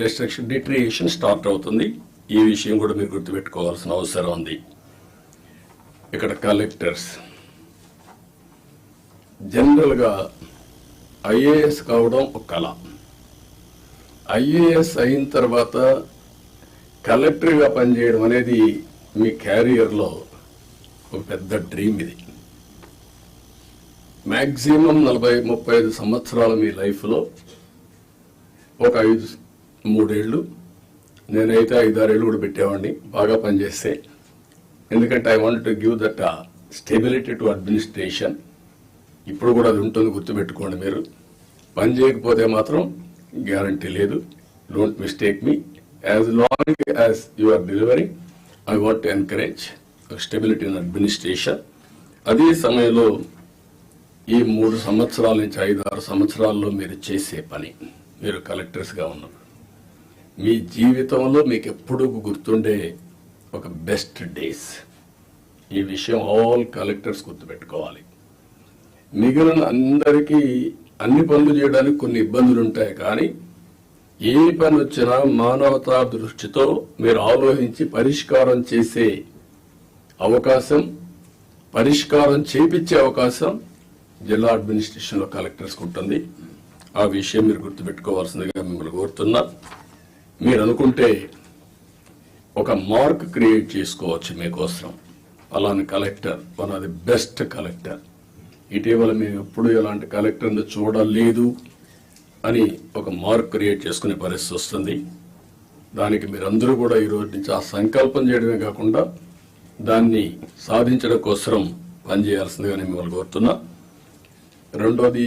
Destruction డిట్రియేషన్ start అవుతుంది. ఈ విషయం కూడా మీరు గుర్తుపెట్టుకోవాల్సిన అవసరం ఉంది. ఇక్కడ కలెక్టర్స్ జనరల్గా ఐఏఎస్ కావడం ఒక కళ. ఐఏఎస్ అయిన తర్వాత కలెక్టర్గా పనిచేయడం అనేది మీ క్యారియర్లో ఒక పెద్ద డ్రీమ్ ఇది. మ్యాక్సిమం నలభై ముప్పై ఐదు సంవత్సరాలు మీ లైఫ్లో ఒక ఐదు మూడేళ్ళు. నేనైతే ఐదారేళ్ళు కూడా పెట్టేవాడిని బాగా పనిచేస్తే. ఎందుకంటే I want to give that stability to administration ఇప్పుడు కూడా అది ఉంటుంది గుర్తుపెట్టుకోండి మీరు. పని చేయకపోతే మాత్రం గ్యారంటీ లేదు. Don't mistake me as long as you are delivery I want to encourage stability in administration అదే సమయంలో ఈ మూడు సంవత్సరాల నుంచి ఐదు ఆరు సంవత్సరాల్లో మీరు చేసే పని. మీరు కలెక్టర్స్గా ఉన్నారు. మీ జీవితంలో మీకు ఎప్పుడూ గుర్తుండే ఒక బెస్ట్ డేస్ ఈ విషయం ఆల్ కలెక్టర్స్ గుర్తుపెట్టుకోవాలి. మిగిలిన అందరికీ అన్ని పనులు చేయడానికి కొన్ని ఇబ్బందులు ఉంటాయి కానీ ఏ పని వచ్చినా మానవతా దృష్టితో మీరు ఆలోచించి పరిష్కారం చేసే అవకాశం పరిష్కారం చేపించే అవకాశం జిల్లా అడ్మినిస్ట్రేషన్లో కలెక్టర్స్కి ఉంటుంది. ఆ విషయం మీరు గుర్తుపెట్టుకోవాల్సిందిగా మిమ్మల్ని కోరుతున్నా. మీరు అనుకుంటే ఒక మార్క్ క్రియేట్ చేసుకోవచ్చు మీకోసం అలాని collector one of the best collector. ఇటీవల మేము ఎప్పుడు ఇలాంటి కలెక్టర్ని చూడలేదు అని ఒక మార్క్ క్రియేట్ చేసుకునే పరిస్థితి వస్తుంది. దానికి మీరందరూ కూడా ఈ రోజు నుంచి ఆ సంకల్పం చేయడమే కాకుండా దాన్ని సాధించడం కోసం పనిచేయాల్సిందిగా నేను మిమ్మల్ని కోరుతున్నా. రెండోది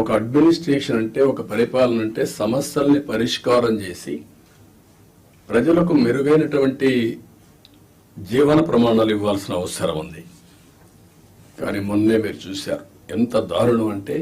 ఒక అడ్మినిస్ట్రేషన్ అంటే ఒక పరిపాలన అంటే సమస్యల్ని పరిష్కారం చేసి ప్రజలకు మెరుగైనటువంటి జీవన ప్రమాణాలు ఇవ్వాల్సిన అవసరం ఉంది. కానీ మొన్నే మీరు చూశారు ఎంత దారుణం అంటే